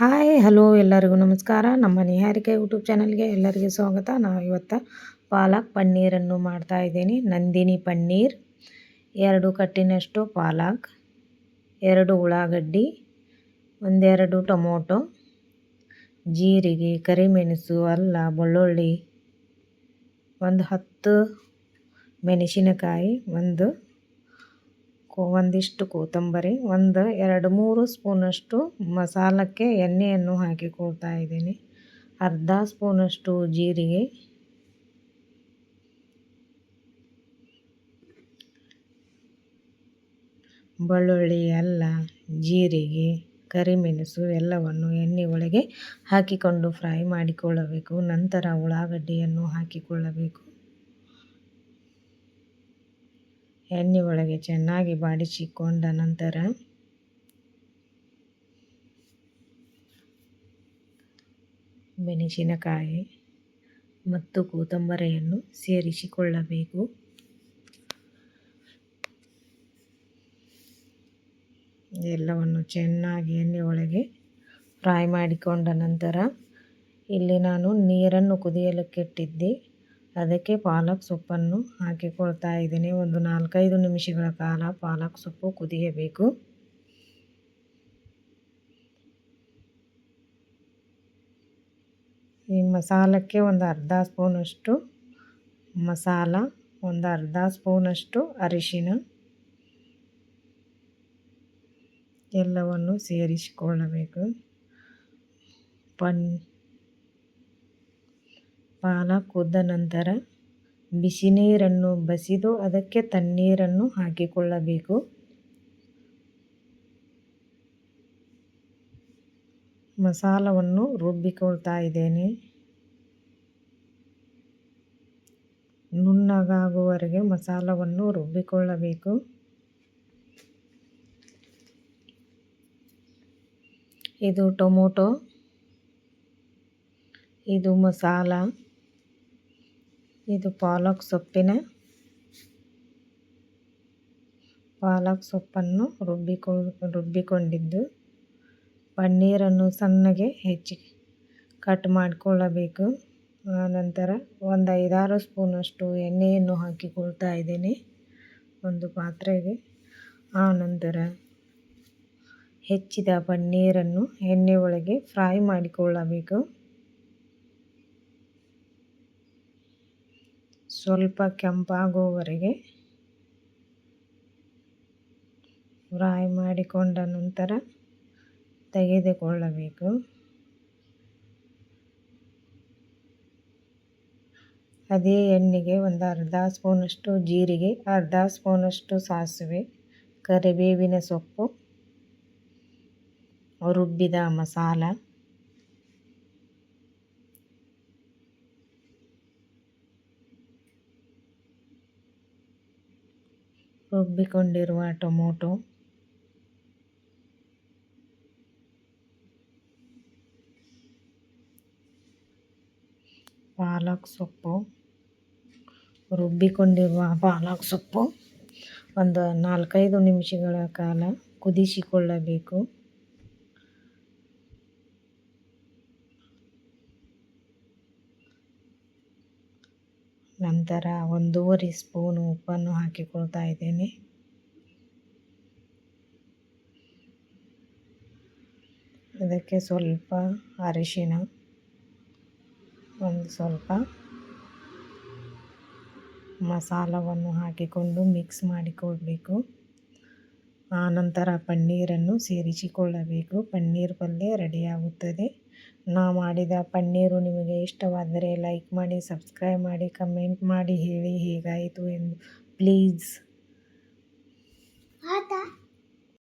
Hi, hello ಎಲ್ಲರಿಗೂ ನಮಸ್ಕಾರ. ನಮ್ಮ ನಿಹಾರಿಕೆ ಯೂಟ್ಯೂಬ್ ಚಾನಲ್ಗೆ ಎಲ್ಲರಿಗೂ ಸ್ವಾಗತ. ನಾವು ಇವತ್ತು ಪಾಲಕ್ ಪನ್ನೀರನ್ನು ಮಾಡ್ತಾ ಇದ್ದೀನಿ. ನಂದಿನಿ ಪನ್ನೀರ್, ಎರಡು ಕಟ್ಟಿನಷ್ಟು ಪಾಲಕ್, ಎರಡು ಉಳ್ಳಾಗಡ್ಡಿ, ಒಂದೆರಡು ಟೊಮೊಟೊ, ಜೀರಿಗೆ, ಕರಿಮೆಣಸು, ಅಲ್ಲ, ಬೆಳ್ಳುಳ್ಳಿ, ಒಂದು ಹತ್ತು ಮೆಣಸಿನಕಾಯಿ, ಒಂದು ಒಂದಿಷ್ಟು ಕೊತ್ತಂಬರಿ, ಒಂದು, ಎರಡು, ಮೂರು ಸ್ಪೂನಷ್ಟು ಮಸಾಲಕ್ಕೆ ಎಣ್ಣೆಯನ್ನು ಹಾಕಿಕೊಳ್ತಾ ಇದ್ದೀನಿ. ಅರ್ಧ ಸ್ಪೂನಷ್ಟು ಜೀರಿಗೆ. ಬೆಳ್ಳುಳ್ಳಿ ಎಲ್ಲ ಜೀರಿಗೆ, ಕರಿಮೆಣಸು ಎಲ್ಲವನ್ನು ಎಣ್ಣೆ ಒಳಗೆ ಹಾಕಿಕೊಂಡು ಫ್ರೈ ಮಾಡಿಕೊಳ್ಳಬೇಕು. ನಂತರ ಉಳ್ಳಾಗಡ್ಡಿಯನ್ನು ಹಾಕಿಕೊಳ್ಳಬೇಕು. ಎಣ್ಣೆ ಒಳಗೆ ಚೆನ್ನಾಗಿ ಬಾಡಿಸಿಕೊಂಡ ನಂತರ ಮೆಣಸಿನಕಾಯಿ ಮತ್ತು ಕೊತ್ತಂಬರಿಯನ್ನು ಸೇರಿಸಿಕೊಳ್ಳಬೇಕು. ಎಲ್ಲವನ್ನು ಚೆನ್ನಾಗಿ ಎಣ್ಣೆ ಒಳಗೆ ಫ್ರೈ ಮಾಡಿಕೊಂಡ ನಂತರ ಇಲ್ಲಿ ನಾನು ನೀರನ್ನು ಕುದಿಯಲಿಕ್ಕಿಟ್ಟಿದ್ದೆ. ಅದಕ್ಕೆ ಪಾಲಕ್ ಸೊಪ್ಪನ್ನು ಹಾಕಿಕೊಳ್ತಾ ಇದ್ದೀನಿ. ಒಂದು ನಾಲ್ಕೈದು ನಿಮಿಷಗಳ ಕಾಲ ಪಾಲಕ್ ಸೊಪ್ಪು ಕುದಿಯಬೇಕು. ಈ ಮಸಾಲಕ್ಕೆ ಒಂದು ಅರ್ಧ ಸ್ಪೂನಷ್ಟು ಮಸಾಲ, ಒಂದು ಅರ್ಧ ಸ್ಪೂನಷ್ಟು ಅರಿಶಿನ ಎಲ್ಲವನ್ನು ಸೇರಿಸಿಕೊಳ್ಳಬೇಕು. ಪನ್ ಪಾಲಕ್ ಕುದ್ದ ನಂತರ ಬಿಸಿ ನೀರನ್ನು ಬಸಿದು ಅದಕ್ಕೆ ತಣ್ಣೀರನ್ನು ಹಾಕಿಕೊಳ್ಳಬೇಕು. ಮಸಾಲವನ್ನು ರುಬ್ಬಿಕೊಳ್ತಾ ಇದ್ದೇನೆ. ನುಣ್ಣಗಾಗುವವರೆಗೆ ಮಸಾಲವನ್ನು ರುಬ್ಬಿಕೊಳ್ಳಬೇಕು. ಇದು ಟೊಮೊಟೊ, ಇದು ಮಸಾಲ. ಇದು ಪಾಲಕ್ ಸೊಪ್ಪಿನ ಪಾಲಕ್ ಸೊಪ್ಪನ್ನು ರುಬ್ಬಿಕೊ, ರುಬ್ಬಿಕೊಂಡಿದ್ದು, ಪನ್ನೀರನ್ನು ಸಣ್ಣಗೆ ಹೆಚ್ಚಿ ಕಟ್ ಮಾಡಿಕೊಳ್ಳಬೇಕು. ಆನಂತರ ಒಂದು ಐದಾರು ಸ್ಪೂನಷ್ಟು ಎಣ್ಣೆಯನ್ನು ಹಾಕಿಕೊಳ್ತಾ ಇದ್ದೇನೆ. ಒಂದು ಪಾತ್ರೆಗೆ. ಆನಂತರ ಹೆಚ್ಚಿದ ಪನ್ನೀರನ್ನು ಎಣ್ಣೆ ಒಳಗೆ ಫ್ರೈ ಮಾಡಿಕೊಳ್ಳಬೇಕು. ಸ್ವಲ್ಪ ಕೆಂಪಾಗುವವರೆಗೆ ಫ್ರೈ ಮಾಡಿಕೊಂಡ ನಂತರ ತೆಗೆದುಕೊಳ್ಳಬೇಕು. ಅದೇ ಎಣ್ಣೆಗೆ ಒಂದು ಅರ್ಧ ಸ್ಪೂನಷ್ಟು ಜೀರಿಗೆ, ಅರ್ಧ ಸ್ಪೂನಷ್ಟು ಸಾಸಿವೆ, ಕರಿಬೇವಿನ ಸೊಪ್ಪು, ರುಬ್ಬಿದ ಮಸಾಲ. ರುಬ್ಬಿಕೊಂಡಿರುವ ಟೊಮೊಟೊ. ಪಾಲಕ್ ಸೊಪ್ಪು. ರುಬ್ಬಿಕೊಂಡಿರುವ ಪಾಲಕ್ ಸೊಪ್ಪು. ಒಂದು ನಾಲ್ಕೈದು ನಿಮಿಷಗಳ ಕಾಲ ಕುದಿಸಿಕೊಳ್ಳಬೇಕು. ನಂತರ ಒಂದೂವರೆ ಸ್ಪೂನು ಉಪ್ಪನ್ನು ಹಾಕಿಕೊಳ್ತಾ ಇದ್ದೇನೆ. ಅದಕ್ಕೆ ಸ್ವಲ್ಪ ಅರಿಶಿನ, ಒಂದು ಸ್ವಲ್ಪ ಮಸಾಲವನ್ನು ಹಾಕಿಕೊಂಡು ಮಿಕ್ಸ್ ಮಾಡಿಕೊಳ್ಬೇಕು. ಆನಂತರ ಪನ್ನೀರನ್ನು ಸೇರಿಸಿಕೊಳ್ಳಬೇಕು. ಪನ್ನೀರ್ ಪಲ್ಯ ರೆಡಿಯಾಗುತ್ತದೆ ನಾ ಮಾಡಿದ ಪನ್ನೀರು ನಿಮಗೆ ಇಷ್ಟವಾದರೆ ಲೈಕ್ ಮಾಡಿ, ಸಬ್ಸ್ಕ್ರೈಬ್ ಮಾಡಿ, ಕಮೆಂಟ್ ಮಾಡಿ, ಹೇಳಿ ಹೇಗಾಯಿತು ಎಂದು. ಪ್ಲೀಸ್.